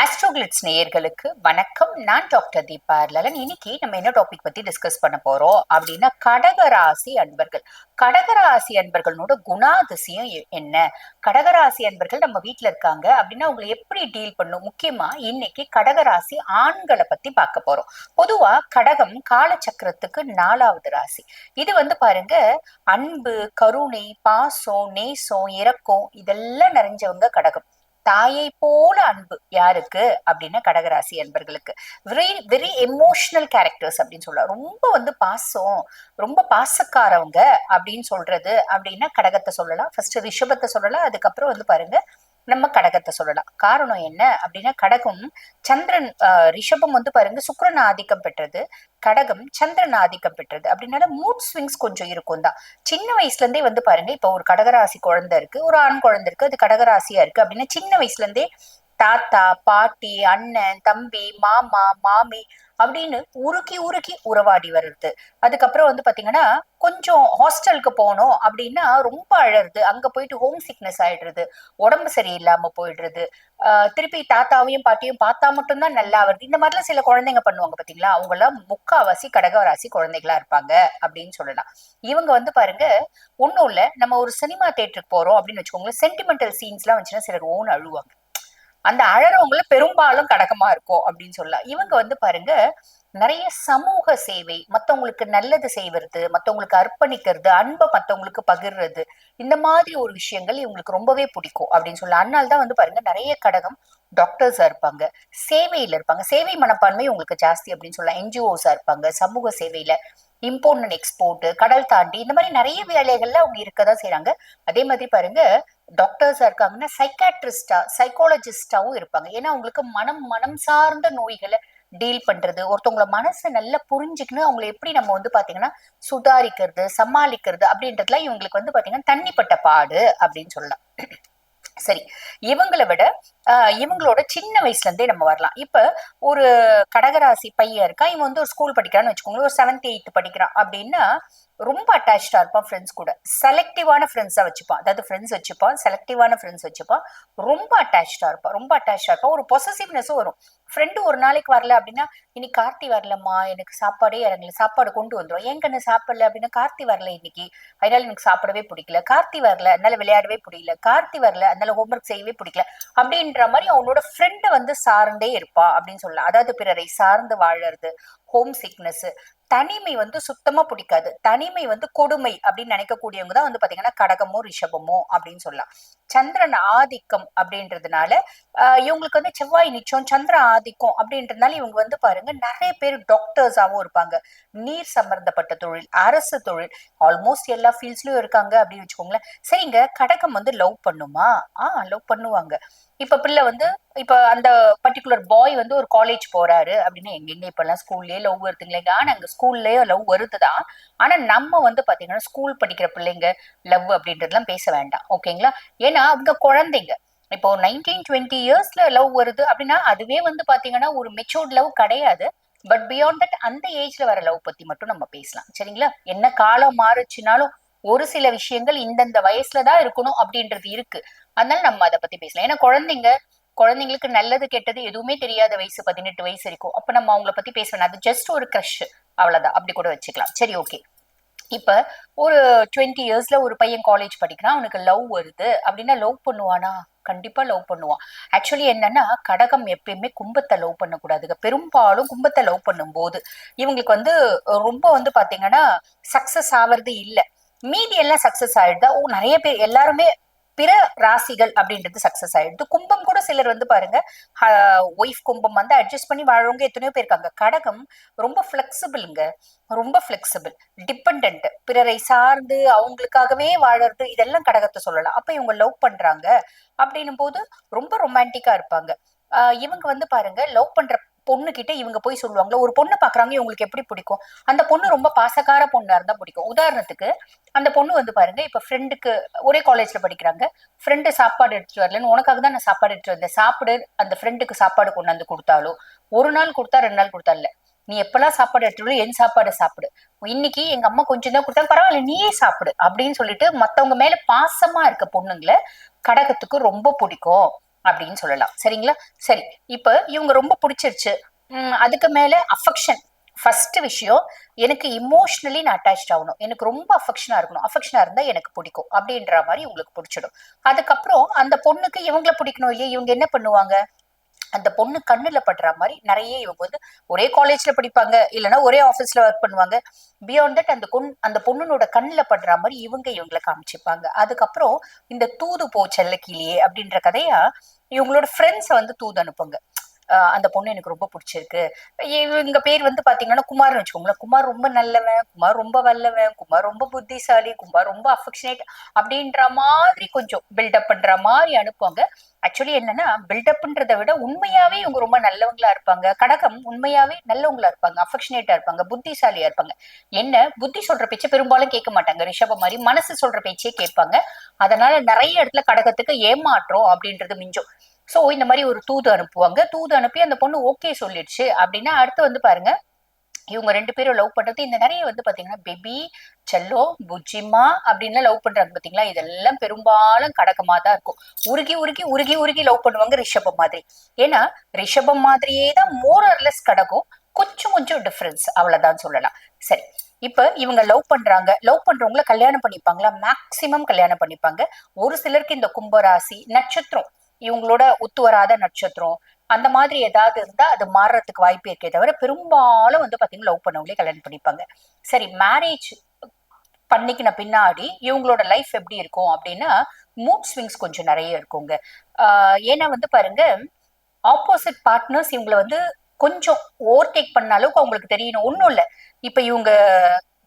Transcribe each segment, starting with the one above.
ஆஸ்ட்ரோகிளிட்ஸ் நேயர்களுக்கு வணக்கம். நான் டாக்டர் தீபா லலன் இன்னைக்கு நம்ம என்ன டாபிக் பத்தி டிஸ்கஸ் பண்ண போறோம்? அப்படின்னா கடகராசி அன்பர்கள். கடகராசி அன்பர்களோட குணாதிசயம் என்ன? கடகராசி அன்பர்கள் நம்ம வீட்டுல இருக்காங்க அப்படின்னா அவங்களை எப்படி டீல் பண்ணும்? முக்கியமா இன்னைக்கு கடகராசி ஆண்களை பத்தி பார்க்க போறோம். பொதுவா கடகம் காலச்சக்கரத்துக்கு நாலாவது ராசி. இது வந்து பாருங்க அன்பு கருணை பாசம் நேசம் இரக்கம் இதெல்லாம் நிறைஞ்சவங்க கடகம். தாயை போல அன்பு யாருக்கு? அப்படின்னா கடகராசி அன்பர்களுக்கு. வெரி வெரி எமோஷனல் கேரக்டர்ஸ் அப்படின்னு சொல்லலாம் ரொம்ப வந்து பாசம் ரொம்ப பாசக்காரவங்க அப்படின்னு சொல்றது அப்படின்னா கடகத்தை சொல்லலாம். ஃபர்ஸ்ட் ரிஷபத்தை சொல்லலாம். அதுக்கப்புறம் வந்து பாருங்க நம்ம கடகத்தை சொல்லலாம். காரணம் என்ன அப்படின்னா கடகம் சந்திரன் ரிஷபம் வந்து பாருங்க சுக்கரன் ஆதிக்கம் பெற்றது. கடகம் சந்திரன் ஆதிக்கம் பெற்றது. அப்படின்னால மூட் ஸ்விங்ஸ் கொஞ்சம் இருக்கும் தான். சின்ன வயசுல இருந்தே வந்து பாருங்க இப்போ ஒரு கடகராசி குழந்தை இருக்கு ஒரு ஆண் குழந்தை இருக்கு அது கடகராசியா இருக்கு அப்படின்னா சின்ன வயசுல இருந்தே தாத்தா பாட்டி அண்ணன் தம்பி மாமா மாமி அப்படின்னு உருக்கி உருக்கி உறவாடி வருது. அதுக்கப்புறம் வந்து பாத்தீங்கன்னா கொஞ்சம் ஹாஸ்டலுக்கு போனோம் அப்படின்னா ரொம்ப அழறது. அங்க போயிட்டு ஹோம் சிக்னஸ் ஆயிடுறது. உடம்பு சரியில்லாம போயிடுறது. ஆஹ் திருப்பி தாத்தாவையும் பாட்டியும் பார்த்தா மட்டும்தான் நல்லா வருது. இந்த மாதிரிலாம் சில குழந்தைங்க பண்ணுவாங்க பாத்தீங்களா? அவங்க எல்லாம் முக்காவாசி கடகராசி குழந்தைகளா இருப்பாங்க அப்படின்னு சொல்லலாம். இவங்க வந்து பாருங்க ஒண்ணும் இல்ல. நம்ம ஒரு சினிமா தேட்டருக்கு போறோம் அப்படின்னு வச்சுக்கோங்களேன் சென்டிமெண்டல் சீன்ஸ் எல்லாம் வச்சுன்னா சிலர் ஓன் அழுவாங்க. அந்த அழறவங்கள பெரும்பாலும் கடகமா இருக்கும் அப்படின்னு சொல்லலாம் இவங்க வந்து பாருங்க நிறைய சமூக சேவை மத்தவங்களுக்கு நல்லது செய்வது மத்தவங்களுக்கு அர்ப்பணிக்கிறது அன்பை மத்தவங்களுக்கு பகிர்றது இந்த மாதிரி ஒரு விஷயங்கள் இவங்களுக்கு ரொம்பவே பிடிக்கும் அப்படின்னு சொல்லலாம் அதனால தான் வந்து பாருங்க நிறைய கடகம் டாக்டர்ஸா இருப்பாங்க சேவையில இருப்பாங்க. சேவை மனப்பான்மை உங்களுக்கு ஜாஸ்தி அப்படின்னு சொல்லலாம். என்ஜிஓஸா இருப்பாங்க சமூக சேவையில. இம்போர்ட் அண்ட் எக்ஸ்போர்ட் கடல் தாண்டி இந்த மாதிரி நிறைய வேலைகள்ல அவங்க இருக்கதான் செய்யறாங்க அதே மாதிரி பாருங்க டாக்டர்ஸா இருக்காங்கன்னா சைக்காட்ரிஸ்டா சைக்காலஜிஸ்டாவும் இருப்பாங்க. ஏன்னா அவங்களுக்கு மனம் மனம் சார்ந்த நோய்களை டீல் பண்றது ஒருத்தவங்கள மனசை நல்லா புரிஞ்சுக்கணும் அவங்களை எப்படி நம்ம வந்து பாத்தீங்கன்னா சுதாரிக்கிறது சமாளிக்கிறது அப்படின்றதுலாம் இவங்களுக்கு வந்து பாத்தீங்கன்னா தண்ணிப்பட்ட பாடு அப்படின்னு சொல்லலாம். சரி இவங்களை விட ஆஹ் இவங்களோட சின்ன வயசுல இருந்தே நம்ம வரலாம். இப்ப ஒரு கடகராசி பையன் இருக்கா இவன் வந்து ஒரு ஸ்கூல் படிக்கிறான்னு வச்சுக்கோங்களேன். ஒரு செவன்த் எயித்து படிக்கிறான். அப்படின்னா ரொம்ப அட்டாச்சா இருப்பான் ஃப்ரெண்ட்ஸ் கூட. செலக்டிவான ஃப்ரெண்ட்ஸா வச்சுப்பான். அதாவது ஃப்ரெண்ட்ஸ் வச்சுப்பான் செலக்டிவான ஃப்ரெண்ட்ஸ் வச்சுப்பான். ரொம்ப அட்டாச்சா இருப்பான். ரொம்ப அட்டாச்சா இருப்பான். ஒரு பொசசிவ்னஸும் வரும். ஃப்ரெண்டு ஒரு நாளைக்கு வரல அப்படின்னா இன்னைக்கு கார்த்தி வரலம்மா எனக்கு சாப்பாடே இறங்கல. சாப்பாடு கொண்டு வந்துடும் ஏன் கண்ணு சாப்பிடல அப்படின்னா கார்த்தி வரல இன்னைக்கு. அதனால எனக்கு சாப்பிடவே பிடிக்கல. கார்த்தி வரல அதனால விளையாடவே பிடிக்கல. கார்த்தி வரல அதனால ஹோம்ஒர்க் செய்யவே பிடிக்கல. அப்படின்ற மாதிரி அவனோட ஃப்ரெண்டை வந்து சார்ந்தே இருப்பா அப்படின்னு சொல்லலாம். அதாவது பிறரை சார்ந்து வாழறது ஹோம் சிக்னஸ் தனிமை வந்து சுத்தமா பிடிக்காது. தனிமை வந்து கொடுமை அப்படின்னு நினைக்கக்கூடியவங்க தான் வந்து பாத்தீங்கன்னா கடகமோ ரிஷபமோ அப்படின்னு சொல்லலாம். சந்திரன் ஆதிக்கம் அப்படின்றதுனால இவங்களுக்கு வந்து செவ்வாய் நிச்சயம் சந்திர ஆதிக்கம் அப்படின்றதுனால இவங்க வந்து பாருங்க நிறைய பேர் டாக்டர்ஸாகவும் இருப்பாங்க. நீர் சம்பந்தப்பட்ட தொழில் அரசு தொழில் ஆல்மோஸ்ட் எல்லா ஃபீல்ட்ஸ்லயும் இருக்காங்க அப்படின்னு வச்சுக்கோங்களேன். சரிங்க கடகம் வந்து லவ் பண்ணுமா? ஆ லவ் பண்ணுவாங்க. இப்ப பிள்ளை வந்து இப்ப அந்த பர்டிகுலர் பாய் வந்து ஒரு காலேஜ் போறாரு அப்படின்னா எங்கெங்க இப்ப எல்லாம் ஸ்கூல்லயே லவ் வருதுங்களேங்க ஆனா அங்க ஸ்கூல்லயே லவ் வருதுதான் ஆனா நம்ம வந்து பாத்தீங்கன்னா ஸ்கூல் படிக்கிற பிள்ளைங்க லவ் அப்படின்றதுலாம் பேச வேண்டாம். ஓகேங்களா ஏன்னா அவங்க குழந்தைங்க. இப்போ நைன்டீன் டுவெண்ட்டி இயர்ஸ்ல லவ் வருது அப்படின்னா அதுவே வந்து பாத்தீங்கன்னா ஒரு மெச்சூர்ட் லவ் கிடையாது. பட் பியாண்ட் தட் அந்த ஏஜ்ல வர லவ் பத்தி மட்டும் நம்ம பேசலாம். சரிங்களா? என்ன காலம் மாறுச்சுனாலும் ஒரு சில விஷயங்கள் இந்தந்த வயசுல தான் இருக்கணும் அப்படின்றது இருக்கு. அதனால நம்ம அதை பத்தி பேசலாம். ஏன்னா குழந்தைங்க குழந்தைங்களுக்கு நல்லது கெட்டது எதுவுமே தெரியாத வயசு பதினெட்டு வயசு இருக்கும் அப்ப நம்ம அவங்கள பத்தி பேச வேணாம். அது ஜஸ்ட் ஒரு கிரஷ் அவ்வளவுதான். அப்படி கூட வச்சுக்கலாம். சரி ஓகே இப்ப ஒரு டுவெண்ட்டி இயர்ஸ்ல ஒரு பையன் காலேஜ் படிக்கிறான் அவனுக்கு லவ் வருது. அப்படின்னா லவ் பண்ணுவானா? கண்டிப்பா லவ் பண்ணுவான். ஆக்சுவலி என்னன்னா கடகம் எப்பயுமே கும்பத்தை லவ் பண்ணக்கூடாதுங்க. பெரும்பாலும் கும்பத்தை லவ் பண்ணும்போது இவங்களுக்கு வந்து ரொம்ப வந்து பாத்தீங்கன்னா சக்சஸ் ஆவறது இல்லை. மீதி எல்லாம் சக்சஸ் ஆயிடுதா? ஓ நிறைய பேர் எல்லாருமே பிற ராசிகள் அப்படின்றது சக்சஸ் ஆயிடுது. கும்பம் கூட சிலர் வந்து பாருங்க ஒய்ஃப் கும்பம் வந்து அட்ஜஸ்ட் பண்ணி வாழறவங்க எத்தனையோ பேர் இருக்காங்க. கடகம் ரொம்ப ஃபிளெக்சிபிளுங்க ரொம்ப ஃபிளெக்சிபிள் டிபெண்ட் பிறரை சார்ந்து அவங்களுக்காகவே வாழறது இதெல்லாம் கடகத்தை சொல்லலாம். அப்ப இவங்க லவ் பண்றாங்க அப்படின்னும் போது ரொம்ப ரொமான்டிக்கா இருப்பாங்க. இவங்க வந்து பாருங்க லவ் பண்ற பொண்ணு கிட்ட இவங்க போய் சொல்லுவாங்களா? ஒரு பொண்ணு பாக்குறாங்க இவங்களுக்கு எப்படி பிடிக்கும்? அந்த பொண்ணு ரொம்ப பாசக்கார பொண்ணா இருந்தா பிடிக்கும். உதாரணத்துக்கு அந்த பொண்ணு வந்து பாருங்க இப்ப ஃப்ரெண்டுக்கு ஒரே காலேஜ்ல படிக்கிறாங்க. ஃப்ரெண்டு சாப்பாடு எடுத்துட்டு வரலன்னு உனக்காக தான் நான் சாப்பாடு எடுத்துட்டு வந்தேன். சாப்பிடு அந்த ஃப்ரெண்டுக்கு சாப்பாடு கொண்டாந்து கொடுத்தாலோ? ஒரு நாள் கொடுத்தா ரெண்டு நாள் கொடுத்தா இல்ல. நீ எப்பெல்லாம் சாப்பாடு எடுத்துட்டு என் சாப்பாடு சாப்பிடு. இன்னைக்கு எங்க அம்மா கொஞ்சம் தான் கொடுத்தாங்க பரவாயில்ல நீயே சாப்பிடு அப்படின்னு சொல்லிட்டு மத்தவங்க மேல பாசமா இருக்க பொண்ணுங்களை கடகத்துக்கு ரொம்ப பிடிக்கும். அப்படின்னு சொல்லலாம். சரிங்களா? சரி. இப்ப இவங்க ரொம்ப பிடிச்சிருச்சு. அதுக்கு மேல அஃபெக்ஷன் ஃபர்ஸ்ட் விஷயம் எனக்கு இமோஷ்னலி நான் அட்டாச் ஆகணும். எனக்கு ரொம்ப அஃபெக்ஷனா இருக்கணும். அஃபெக்ஷனா இருந்தா எனக்கு பிடிக்கும். அப்படின்ற மாதிரி உங்களுக்கு பிடிச்சிடும். அதுக்கப்புறம் அந்த பொண்ணுக்கு இவங்கள பிடிக்கணும் இல்லையா? இவங்க என்ன பண்ணுவாங்க? அந்த பொண்ணு கண்ணுல படுற மாதிரி நிறைய இவங்க வந்து ஒரே காலேஜ்ல படிப்பாங்க. இல்லைன்னா ஒரே ஆபீஸ்ல ஒர்க் பண்ணுவாங்க. பியாண்ட் தட் அந்த கொண் அந்த பொண்ணுனோட கண்ணுல படுற மாதிரி இவங்க இவங்கள காமிச்சுப்பாங்க. அதுக்கப்புறம் இந்த தூது போ செல்லக்கிளியே அப்படின்ற கதையா இவங்களோட ஃப்ரெண்ட்ஸை வந்து தூது அனுப்புங்க. அந்த பொண்ணு எனக்கு ரொம்ப பிடிச்சிருக்கு. இவங்க பேர் வந்து பாத்தீங்கன்னா குமார்னு வச்சுக்கோங்களேன். குமார் ரொம்ப நல்லவன் குமார் ரொம்ப வல்லவன் குமார் ரொம்ப புத்திசாலி குமார் ரொம்ப அஃபெக்ஷனேட் அப்படின்ற மாதிரி கொஞ்சம் பில்டப் பண்ற மாதிரி அனுப்புவாங்க. ஆக்சுவலி என்னன்னா பில்டப்ன்றதை விட உண்மையாவே இவங்க ரொம்ப நல்லவங்களா இருப்பாங்க. கடகம் உண்மையாவே நல்லவங்களா இருப்பாங்க. அஃபெக்ஷனேட்டா இருப்பாங்க புத்திசாலியா இருப்பாங்க. என்ன? புத்தி சொல்ற பேச்சை பெரும்பாலும் கேட்க மாட்டாங்க. ரிஷப மாதிரி மனசு சொல்ற பேச்சே கேட்பாங்க. அதனால நிறைய இடத்துல கடகத்துக்கு ஏமாற்றம் அப்படின்றது மிஞ்சும். சோ இந்த மாதிரி ஒரு தூது அனுப்புவாங்க. தூது அனுப்பி அந்த பொண்ணு ஓகே சொல்லிடுச்சு. அப்படின்னா அடுத்து வந்து பாருங்க இவங்க ரெண்டு பேரும் லவ் பண்றது இந்த நிறைய வந்து பாத்தீங்கன்னா பேபி செல்லோ புஜிமா அப்படின்னு லவ் பண்றாங்க பாத்தீங்களா? இதெல்லாம் பெரும்பாலும் கடகமா தான் இருக்கும். உருகி உருகி உருகி உருகி லவ் பண்ணுவாங்க ரிஷபம் மாதிரி. ஏன்னா ரிஷபம் மாதிரியே தான் மோரர்லெஸ் கடகம். கொஞ்சம் கொஞ்சம் டிஃபரன்ஸ் அவ்வளவுதான் சொல்லலாம். சரி. இப்ப இவங்க லவ் பண்றாங்க. லவ் பண்றவங்கள கல்யாணம் பண்ணிப்பாங்களா? மேக்சிமம் கல்யாணம் பண்ணிப்பாங்க. ஒரு சிலருக்கு இந்த கும்பராசி நட்சத்திரம். இவங்களோட ஒத்து வராத நட்சத்திரம் அந்த மாதிரி ஏதாவது இருந்தா அது மாறுறதுக்கு வாய்ப்பு இருக்கே தவிர பெரும்பாலும் வந்து பாத்தீங்கன்னா லவ் பண்ணவங்களே கல்யாணம் பண்ணிப்பாங்க. சரி மேரேஜ் பண்ணிக்கின பின்னாடி இவங்களோட லைஃப் எப்படி இருக்கும் அப்படின்னா மூட் ஸ்விங்ஸ் கொஞ்சம் நிறைய இருக்குங்க. ஆஹ் ஏன்னா வந்து பாருங்க ஆப்போசிட் பார்ட்னர்ஸ் இவங்களை வந்து கொஞ்சம் ஓவர்டேக் பண்ண அளவுக்கு அவங்களுக்கு தெரியணும். ஒன்றும் இல்லை. இப்ப இவங்க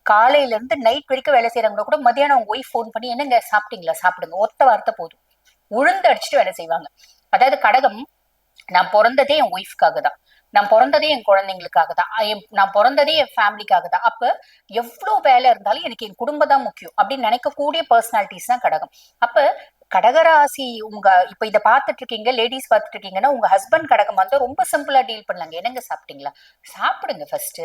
காலையில இருந்து நைட் வரைக்கும் வேலை செய்யறவங்க கூட மதியானம் அவங்க ஒய்ஃப் ஃபோன் பண்ணி என்னங்க சாப்பிட்டீங்களா? சாப்பிடுங்க. ஒத்த வார்த்தை போதும். உளுந்து அடிச்சுட்டு வேலை செய்வாங்க. அதாவது கடகம் நான் பிறந்ததே என் ஒய்ஃப்காக தான் நான் பிறந்ததே என் குழந்தைங்களுக்காக தான் என் நான் பிறந்ததே என் ஃபேமிலிக்காக தான் அப்ப எவ்வளவு வேலை இருந்தாலும் எனக்கு என் குடும்பம் தான் முக்கியம் அப்படின்னு நினைக்கக்கூடிய பர்சனாலிட்டிஸ் தான் கடகம். அப்ப கடகராசி உங்க இப்ப இதை பார்த்துட்டு இருக்கீங்க லேடிஸ் பார்த்துட்டு இருக்கீங்கன்னா உங்க ஹஸ்பண்ட் கடகம் வந்து ரொம்ப சிம்பிளா டீல் பண்ணலாங்க. என்னங்க சாப்பிட்டீங்களா? சாப்பிடுங்க ஃபர்ஸ்ட்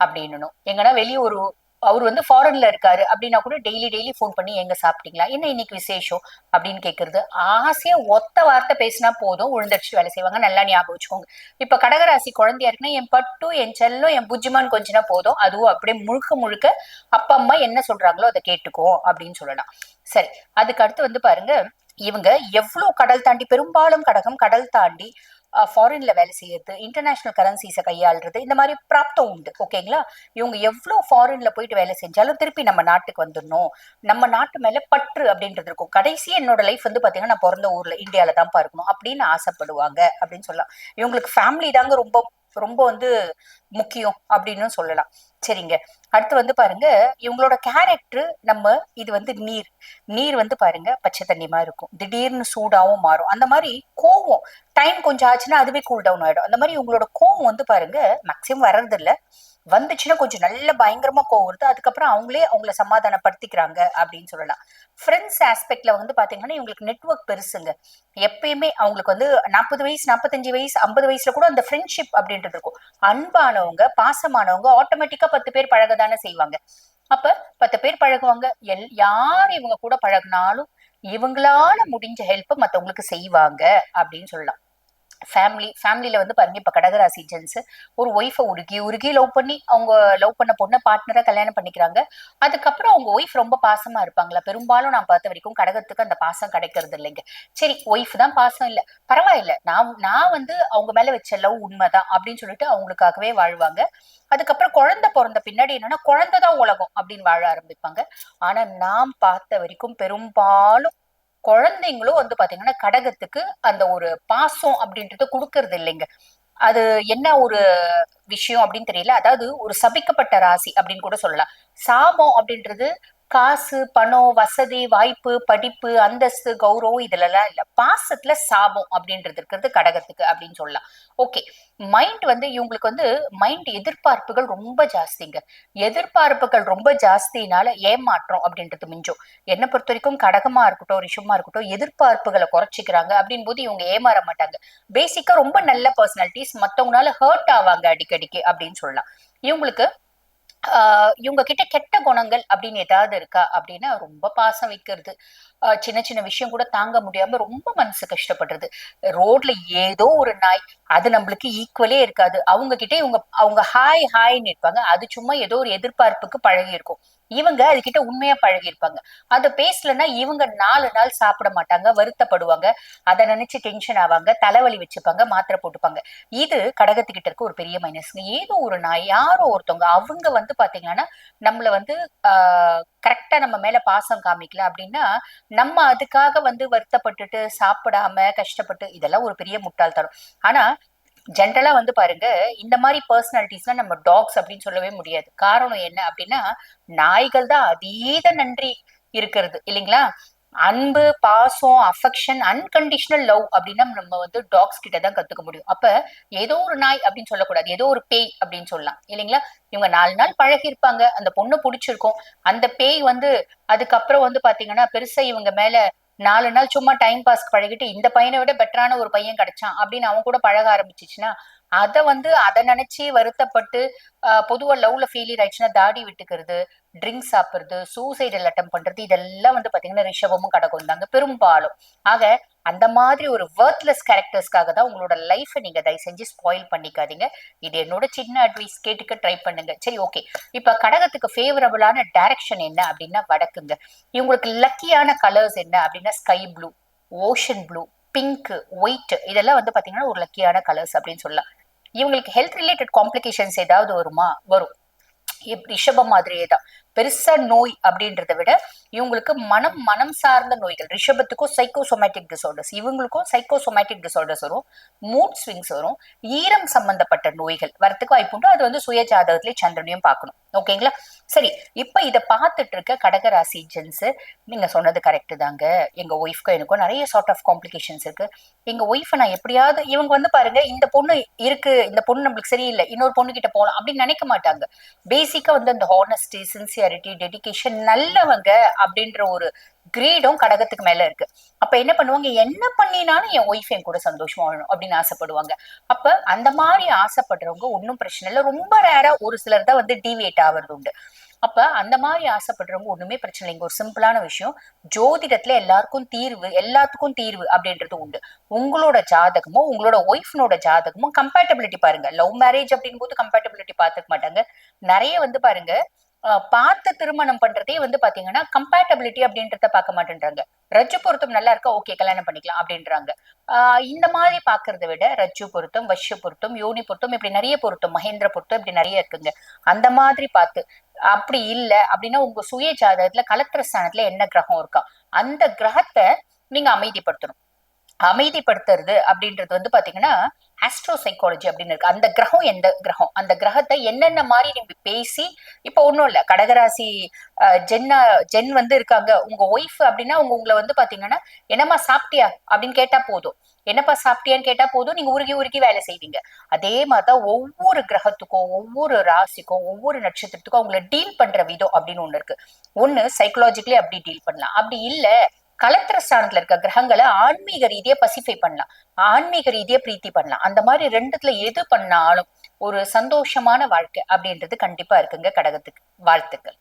அப்படின்னும் எங்கன்னா வெளியே ஒரு அவர் வந்து ஃபாரின்ல இருக்காரு. அப்படின்னா கூட டெய்லி டெய்லி ஃபோன் பண்ணி எங்க சாப்பிட்டீங்களா? என்ன இன்னைக்கு விசேஷம்? அப்படின்னு கேட்கறது ஆசையா ஒத்த வார்த்தை பேசினா போதும். உழுந்தடிச்சு வேலை செய்வாங்க. நல்லா ஞாபகம் வச்சுக்கோங்க. இப்ப கடகராசி குழந்தையா இருக்குன்னா என் பட்டு என் செல்லும் என் புஜ்ஜிமான் கொஞ்சினா போதும். அதுவும் அப்படியே முழுக்க முழுக்க அப்பா அம்மா என்ன சொல்றாங்களோ அதை கேட்டுக்கோ அப்படின்னு சொல்லலாம். சரி. அதுக்கு அடுத்து வந்து பாருங்க. இவங்க எவ்வளவு கடல் தாண்டி பெரும்பாலும் கடகம் கடல் தாண்டி ஃபாரின்ல வேலை செய்யறது இன்டர்நேஷனல் கரன்சிஸை கையாளுறது இந்த மாதிரி பிராப்தம் உண்டு. ஓகேங்களா இவங்க எவ்வளோ ஃபாரின்ல போயிட்டு வேலை செஞ்சாலும் திருப்பி நம்ம நாட்டுக்கு வந்துடணும். நம்ம நாட்டு மேல பற்று அப்படின்றது இருக்கும். கடைசி என்னோட லைஃப் வந்து பாத்தீங்கன்னா நான் பிறந்த ஊர்ல இந்தியாவில தான் இருக்கணும் அப்படின்னு ஆசைப்படுவாங்க அப்படின்னு சொல்லலாம். இவங்களுக்கு ஃபேமிலி தாங்க ரொம்ப ரொம்ப வந்து முக்கியம் அப்படின்னு சொல்லலாம். சரிங்க. அடுத்து வந்து பாருங்க இவங்களோட கேரக்டர் நம்ம இது வந்து நீர். நீர் வந்து பாருங்க பச்சை தண்ணி மாதிரி இருக்கும். திடீர்னு சூடாவும் மாறும். அந்த மாதிரி கோவம் டைம் கொஞ்சம் ஆச்சுன்னா அதுவே கூல் டவுன் ஆயிடும். அந்த மாதிரி இவங்களோட கோவம் வந்து பாருங்க மேக்சிமம் வர்றது வந்துச்சுன்னா கொஞ்சம் நல்ல பயங்கரமா கோவம் வருது. அதுக்கப்புறம் அவங்களே அவங்கள சமாதானப்படுத்திக்கிறாங்க அப்படின்னு சொல்லலாம். ஃப்ரெண்ட்ஸ் ஆஸ்பெக்ட்ல வந்து பாத்தீங்கன்னா இவங்களுக்கு நெட்ஒர்க் பெருசுங்க. எப்பயுமே அவங்களுக்கு வந்து நாற்பது வயசு நாற்பத்தஞ்சு வயசு ஐம்பது வயசுல கூட அந்த ஃப்ரெண்ட்ஷிப் அப்படின்றது இருக்கும். அன்பானவங்க பாசமானவங்க ஆட்டோமேட்டிக்கா பத்து பேர் பழகதானே செய்வாங்க. அப்ப பத்து பேர் பழகுவாங்க. எல் யார் இவங்க கூட பழகினாலும் இவங்களால முடிஞ்ச ஹெல்ப் மத்தவங்களுக்கு செய்வாங்க அப்படின்னு சொல்லலாம். ஃபேமிலி ஃபேமிலியில வந்து பாருங்க இப்போ கடகராசி ஜென்ஸ் ஒரு ஒய்ஃபை உருகி உருகி லவ் பண்ணி அவங்க லவ் பண்ண பொண்ணை பார்ட்னரை கல்யாணம் பண்ணிக்கிறாங்க. அதுக்கப்புறம் அவங்க ஒய்ஃப் ரொம்ப பாசமாக இருப்பாங்களா? பெரும்பாலும் நான் பார்த்த வரைக்கும் கடகத்துக்கு அந்த பாசம் கிடைக்கிறது இல்லைங்க. சரி ஒய்ஃப் தான் பாசம் இல்லை. பரவாயில்ல. நான் நான் வந்து அவங்க மேலே வச்ச லவ் உண்மைதான் அப்படின்னு சொல்லிட்டு அவங்களுக்காகவே வாழ்வாங்க. அதுக்கப்புறம் குழந்தை பிறந்த பின்னாடி என்னன்னா குழந்தைதான் உலகம் அப்படின்னு வாழ ஆரம்பிப்பாங்க. ஆனால் நாம் பார்த்த வரைக்கும் பெரும்பாலும் குழந்தைங்களும் வந்து பாத்தீங்கன்னா கடகத்துக்கு அந்த ஒரு பாசம் அப்படின்றத கொடுக்கறது இல்லைங்க. அது என்ன ஒரு விஷயம் அப்படின்னு தெரியல. அதாவது ஒரு சபிக்கப்பட்ட ராசி அப்படின்னு கூட சொல்லலாம். சாபம் அப்படின்றது காசு பணம் வசதி வாய்ப்பு படிப்பு அந்தஸ்து கௌரவம் இதுலலாம் இல்ல. பாசத்துல சாபம் அப்படின்றது இருக்கிறது கடகத்துக்கு அப்படின்னு சொல்லலாம். ஓகே மைண்ட் வந்து இவங்களுக்கு வந்து மைண்ட் எதிர்பார்ப்புகள் ரொம்ப ஜாஸ்திங்க. எதிர்பார்ப்புகள் ரொம்ப ஜாஸ்தினால ஏமாற்றம் அப்படின்றது மிஞ்சும். என்ன பொறுத்த வரைக்கும் கடகமா இருக்கட்டும் ரிஷமா இருக்கட்டும் எதிர்பார்ப்புகளை குறைச்சிக்கிறாங்க அப்படின் போது இவங்க ஏமாற மாட்டாங்க. பேசிக்கா ரொம்ப நல்ல பர்சனாலிட்டிஸ் மத்தவங்களால ஹர்ட் ஆவாங்க அடிக்கடிக்கு அப்படின்னு சொல்லலாம். இவங்களுக்கு இவங்க கிட்ட கெட்ட குணங்கள் அப்படின்னு ஏதாவது இருக்கா அப்படின்னா ரொம்ப பாசம் வைக்கிறது. ஆஹ் சின்ன சின்ன விஷயம் கூட தாங்க முடியாம ரொம்ப மனசு கஷ்டப்படுறது. ரோட்ல ஏதோ ஒரு நாய் அது நம்மளுக்கு ஈக்குவலே இருக்காது. அவங்க கிட்ட இவங்க அவங்க ஹாய் ஹாய்ன்னு இருப்பாங்க. அது சும்மா ஏதோ ஒரு எதிர்பார்ப்புக்கு பழகி இருக்கும் இவங்க அது கிட்ட உண்மையா பழகி இருப்பாங்க அதை பேசலன்னா இவங்க நாலு நாள் சாப்பிட மாட்டாங்க வருத்தப்படுவாங்க. அதை நினைச்சு டென்ஷன் ஆவாங்க தலைவலி வச்சுப்பாங்க மாத்திரை போட்டுப்பாங்க. இது கடகத்துக்கிட்ட இருக்க ஒரு பெரிய மைனஸ்ங்க ஏதோ ஒரு நாய் யாரோ ஒருத்தவங்க அவங்க வந்து பாத்தீங்கன்னா நம்மள வந்து ஆஹ் கரெக்டா நம்ம மேல பாசம் காமிக்கல அப்படின்னா நம்ம அதுக்காக வந்து வருத்தப்பட்டுட்டு சாப்பிடாம கஷ்டப்பட்டு இதெல்லாம் ஒரு பெரிய முட்டாள்தனம். ஆனா ஜென்ரலா வந்து பாருங்க இந்த மாதிரி பர்சனாலிட்டிஸ்லாம் நம்ம டாக்ஸ் அப்படின்னு சொல்லவே முடியாது. காரணம் என்ன அப்படின்னா நாய்கள் தான் அதீத நன்றி இருக்கிறது இல்லைங்களா? அன்பு பாசம் அஃபெக்ஷன் அன்கண்டிஷனல் லவ் அப்படின்னா நம்ம வந்து டாக்ஸ் கிட்ட தான் கத்துக்க முடியும். அப்ப ஏதோ ஒரு நாய் அப்படின்னு சொல்லக்கூடாது. ஏதோ ஒரு பேய் அப்படின்னு சொல்லலாம் இல்லைங்களா? இவங்க நாலு நாள் பழகி இருப்பாங்க அந்த பொண்ணு பிடிச்சிருக்கும். அந்த பேய் வந்து அதுக்கப்புறம் வந்து பாத்தீங்கன்னா பெருசா இவங்க மேல நாலு நாள் சும்மா டைம் பாஸ்க்கு பழகிட்டு இந்த பையனை விட பெட்டரான ஒரு பையன் கிடைச்சான் அப்படின்னு அவன் கூட பழக ஆரம்பிச்சிச்சுன்னா அதை வந்து அதை நினைச்சு வருத்தப்பட்டு பொதுவா லவ்ல ஃபெயிலியர் ஆயிடுச்சுன்னா தாடி விட்டுக்கிறது ட்ரிங்க்ஸ் சாப்பிடுறது சூசைடல் அட்டம் பண்றது இதெல்லாம் வந்து பாத்தீங்கன்னா ரிஷபமும் கடகம் தாங்க பெரும்பாலும். ஆக அந்த மாதிரி ஒரு வேர்த்லெஸ் கேரக்டர்ஸ்க்காக தான் உங்களோட லைஃபை நீங்க தயவு செஞ்சு ஸ்பாயில் பண்ணிக்காதீங்க. இது என்னோட சின்ன அட்வைஸ் கேட்டுக்க ட்ரை பண்ணுங்க. சரி ஓகே இப்ப கடகத்துக்கு ஃபேவரபிளான டைரக்ஷன் என்ன அப்படின்னா வடக்குங்க. இவங்களுக்கு லக்கியான கலர்ஸ் என்ன அப்படின்னா sky blue ocean blue pink white இதெல்லாம் வந்து பாத்தீங்கன்னா ஒரு லக்கியான கலர்ஸ் அப்படின்னு சொல்லலாம். இவங்களுக்கு ஹெல்த் ரிலேட்டட் காம்ப்ளிகேஷன்ஸ் ஏதாவது வருமா? வரும். ரிஷபம் மாதிரியே தான். பெருசா நோய் அப்படின்றத விட இவங்களுக்கு மனம் மனம் சார்ந்த நோய்கள் ரிஷபத்துக்கும் சைக்கோசோமேட்டிக் டிசார்டர்ஸ் இவங்களுக்கும் சைக்கோசோமேட்டிக் டிசார்டர்ஸ் வரும். மூட் ஸ்விங்ஸ் வரும். ஈரம் சம்பந்தப்பட்ட நோய்கள் வரத்துக்கு வாய்ப்புண்டு அது வந்து சுய ஜாதகத்திலே சந்திரனையும் பார்க்கணும். ஓகேங்களா சரி இப்ப இதை பார்த்துட்டு இருக்க கடகராசி ஜென்ஸ் நீங்க சொன்னது கரெக்ட் தாங்க. எங்க ஒய்ஃப்க்கும் எனக்கும் நிறைய சார்ட் ஆஃப் காம்ப்ளிகேஷன்ஸ் இருக்கு. எங்க ஒய்ஃபை நான் எப்படியாவது இவங்க வந்து பாருங்க இந்த பொண்ணு இருக்கு இந்த பொண்ணு நம்மளுக்கு சரியில்லை இன்னொரு பொண்ணு கிட்ட போகலாம் அப்படின்னு நினைக்க மாட்டாங்க. பேசிக்கா வந்து அந்த ஹானஸ்டி சின்சியாரிட்டி டெடிகேஷன் நல்லவங்க அப்படின்ற ஒரு கிரீடும் கடகத்துக்கு மேல இருக்கு. அப்ப என்ன பண்ணுவாங்க? என்ன பண்ணினாலும் என் ஒய்ஃப் என் கூட சந்தோஷமா வாழணும் அப்படின்னு ஆசைப்படுவாங்க. அப்ப அந்த மாதிரி ஆசைப்படுறவங்க ஒன்றும் பிரச்சனை இல்லை. ரொம்ப ரேரா ஒரு சிலர் தான் வந்து டிவியேட் ஆகிறது உண்டு. அப்ப அந்த மாதிரி ஆசைப்படுறவங்க ஒண்ணுமே பிரச்சனை இல்லை. இங்க ஒரு சிம்பிளான விஷயம். ஜோதிடத்துல எல்லாருக்கும் தீர்வு எல்லாத்துக்கும் தீர்வு அப்படின்றது உண்டு. உங்களோட ஜாதகமும் உங்களோட ஒய்ஃப்னோட ஜாதகமும் கம்பேட்டபிலிட்டி பாருங்க. லவ் மேரேஜ் அப்படின் போது கம்பேட்டபிலிட்டி பாத்துக்க மாட்டாங்க. நிறைய வந்து பாருங்க பார்த்து திருமணம் பண்றதே வந்து பாத்தீங்கன்னா கம்பேட்டபிலிட்டி அப்படின்றத பார்க்க மாட்டேன்றாங்க. ரஜு பொருத்தம் நல்லா இருக்கா? ஓகே கல்யாணம் பண்ணிக்கலாம் அப்படின்றாங்க. ஆஹ் இந்த மாதிரி பாக்குறத விட ரஜ்ஜு பொருத்தம் வஷ்ய பொருத்தம் யோனி பொருத்தம் இப்படி நிறைய பொருத்தம் மகேந்திர பொருத்தம் இப்படி நிறைய இருக்குங்க. அந்த மாதிரி பார்த்து அப்படி இல்ல அப்படின்னா உங்க சுய ஜாதகத்துல கலத்திர ஸ்தானத்துல என்ன கிரகம் இருக்கா? அந்த கிரகத்தை நீங்க அமைதிப்படுத்தணும். அமைதிப்படுத்துறது அப்படின்றது வந்து பாத்தீங்கன்னா ஆஸ்ட்ரோ சைக்காலஜி அப்படின்னு இருக்கு. அந்த கிரகம் எந்த கிரகம்? அந்த கிரகத்தை என்னென்ன மாதிரி நீங்க பேசி இப்ப ஒன்றும் இல்ல. கடகராசி ஜென்னா ஜென் வந்து இருக்காங்க. உங்க ஒய்ஃப் அப்படின்னா உங்க உங்களை வந்து பாத்தீங்கன்னா என்னம்மா சாப்பிட்டியா? அப்படின்னு கேட்டா போதும். என்னப்பா சாப்பிட்டியான்னு கேட்டா போதும். நீங்க உருகி உருகி வேலை செய்வீங்க. அதே மாதிரிதான் ஒவ்வொரு கிரகத்துக்கும் ஒவ்வொரு ராசிக்கும் ஒவ்வொரு நட்சத்திரத்துக்கும் அவங்கள டீல் பண்ற விதம் அப்படின்னு ஒண்ணு இருக்கு. ஒண்ணு சைக்கலாஜிக்கலி அப்படி டீல் பண்ணலாம். அப்படி இல்லை கலத்திர ஸ்தானத்துல இருக்க கிரகங்களை ஆன்மீக ரீதியா பசிஃபை பண்ணலாம். ஆன்மீக ரீதியா பிரீத்தி பண்ணலாம். அந்த மாதிரி ரெண்டுத்துல எது பண்ணாலும் ஒரு சந்தோஷமான வாழ்க்கை அப்படின்றது கண்டிப்பா இருக்குங்க கடகத்துக்கு வாழ்த்துக்கள்.